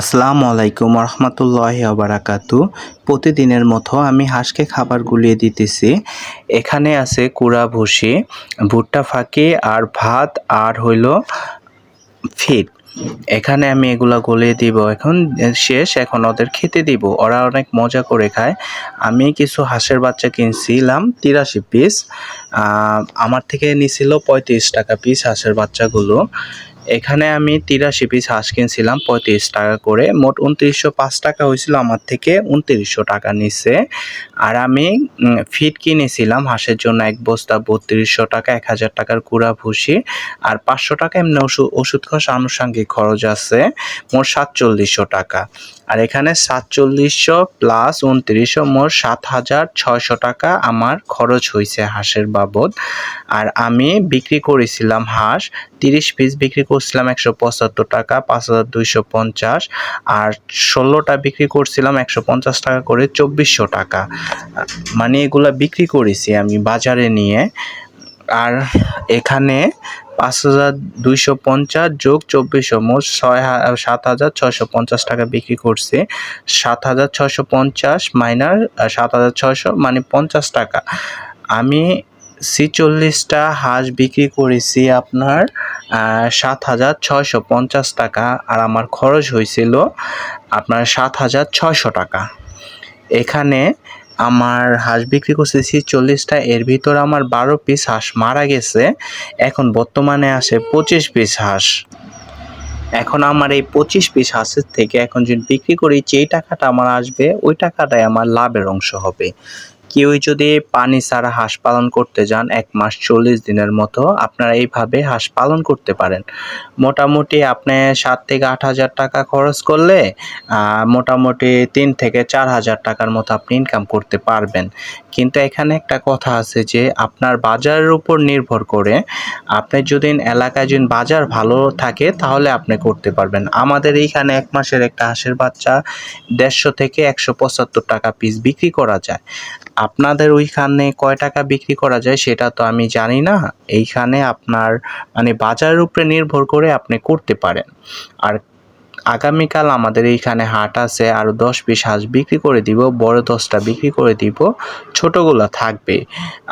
আসসালামু আলাইকুম রহমতুল্লাহ আবারাকাতু প্রতিদিনের মতো আমি হাঁসকে খাবার গুলিয়ে দিতেছি। এখানে আছে কুড়া ভুসি, ভুট্টা ফাঁকি, আর ভাত, আর হইল ফিট এখানে আমি এগুলা গলিয়ে দিব। এখন শেষ, এখন ওদের খেতে দিব। ওরা অনেক মজা করে খায়। আমি কিছু হাঁসের বাচ্চা কিনছিলাম, তিরাশি পিস আমার থেকে নিছিল পঁয়ত্রিশ টাকা পিস হাঁসের বাচ্চাগুলো। এখানে আমি তিরাশি পিস হাঁস কিনছিলাম, পঁয়ত্রিশ টাকা করে। মোট উনত্রিশশো পাঁচ টাকা হয়েছিল আমার থেকে উনত্রিশশো টাকা নিচ্ছে আর আমি ফিট কিনেছিলাম হাঁসের জন্য এক বস্তা বত্রিশশো টাকা, এক হাজার টাকার কুড়া ভুসি। আর পাঁচশো টাকা এমনি ওষুধ ওষুধ খরচ আনুষঙ্গিক খরচ আছে, মোট সাতচল্লিশশো টাকা। আর এখানে সাতচল্লিশশো প্লাস উনত্রিশশো, মোট সাত হাজার ছয়শো টাকা আমার খরচ হয়েছে হাঁসের বাবদ। আর আমি বিক্রি করেছিলাম হাঁস, তিরিশ পিস বিক্রি করছিলাম একশো পঁচাত্তর টাকা, পাঁচ হাজার দুইশো পঞ্চাশ, আর ষোলোটা বিক্রি করছিলাম একশো পঞ্চাশ টাকা করে চব্বিশশো টাকা। মানে এগুলা বিক্রি করেছি আমি বাজারে নিয়ে। আর এখানে পাঁচ হাজার দুইশো পঞ্চাশ যোগ চব্বিশশো, মোট ছয় সাত হাজার ছয়শো পঞ্চাশ টাকা বিক্রি করছে। সাত হাজার ছয়শো পঞ্চাশ মাইনার সাত হাজার ছয়শো মানে পঞ্চাশ টাকা। আমি ছিচল্লিশটা হাঁস বিক্রি করেছি আপনার সাত হাজার ছয়শো পঞ্চাশ টাকা আর আমার খরচ হয়েছিল আপনার সাত হাজার ছয়শো টাকা। এখানে আমার হাঁস বিক্রি করতেছি চল্লিশটা, এর ভিতর আমার বারো পিস হাঁস মারা গেছে। এখন বর্তমানে আসে পঁচিশ পিস হাঁস। এখন আমার এই পঁচিশ পিস হাঁসের থেকে এখন যদি বিক্রি করি, যেই টাকাটা আমার আসবে, ওই টাকাটাই আমার লাভের অংশ হবে। কেউ যদি পানি ছাড়া হাঁস পালন করতে যান এক মাস চল্লিশ দিনের মতো, আপনারা এইভাবে হাঁস পালন করতে পারেন। মোটামুটি আপনি সাত থেকে আট হাজার টাকা খরচ করলে মোটামুটি তিন থেকে চার হাজার টাকার মতো আপনি ইনকাম করতে পারবেন। কিন্তু এখানে একটা কথা আছে যে, আপনার বাজারের উপর নির্ভর করে আপনি যদি এলাকায় যদি বাজার ভালো থাকে, তাহলে আপনি করতে পারবেন। আমাদের এইখানে এক মাসের একটা হাঁসের বাচ্চা দেড়শো থেকে একশো পঁচাত্তর টাকা পিস বিক্রি করা যায়। আপনাদের ওইখানে কয় টাকা বিক্রি করা যায় সেটা তো আমি জানি না। এইখানে আপনার মানে বাজারের উপরে নির্ভর করে আপনি করতে পারেন। আর আগামীকাল আমাদের এইখানে হাট আছে আরও দশ পিস হাঁস বিক্রি করে দিব, বড় দশটা বিক্রি করে দিব, ছোটোগুলো থাকবে।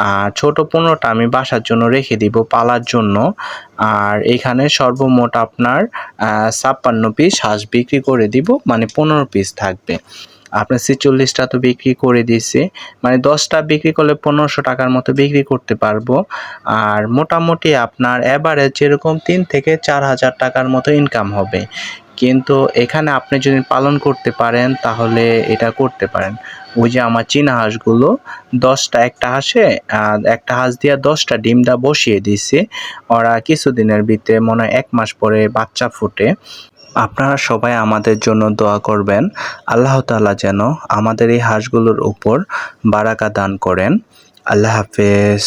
আর ছোট পনেরোটা আমি বাসার জন্য রেখে দিব পালার জন্য। আর এখানে সর্বমোট আপনার ছাপ্পান্ন পিস হাঁস বিক্রি করে দিব মানে পনেরো পিস থাকবে। আপনার ছেচল্লিশটা তো বিক্রি করে দিয়েছে। মানে দশটা বিক্রি করলে পনেরোশো টাকার মতো বিক্রি করতে পারব। আর মোটামুটি আপনার অ্যাভারেজ যেরকম তিন থেকে চার হাজার টাকার মতো ইনকাম হবে। কিন্তু এখানে আপনি যদি পালন করতে পারেন, তাহলে এটা করতে পারেন। ওই যে আমার চীনা হাঁসগুলো, দশটা একটা হাঁসে একটা হাঁস দিয়ে দশটা ডিমটা বসিয়ে দিছে ওরা কিছুদিনের ভিতরে মনে হয় এক মাস পরে বাচ্চা ফুটে। আপনারা সবাই আমাদের জন্য দোয়া করবেন। আল্লাহ তালা যেন আমাদের এই হাঁসগুলোর উপর বারাকা দান করেন। আল্লাহ হাফেজ।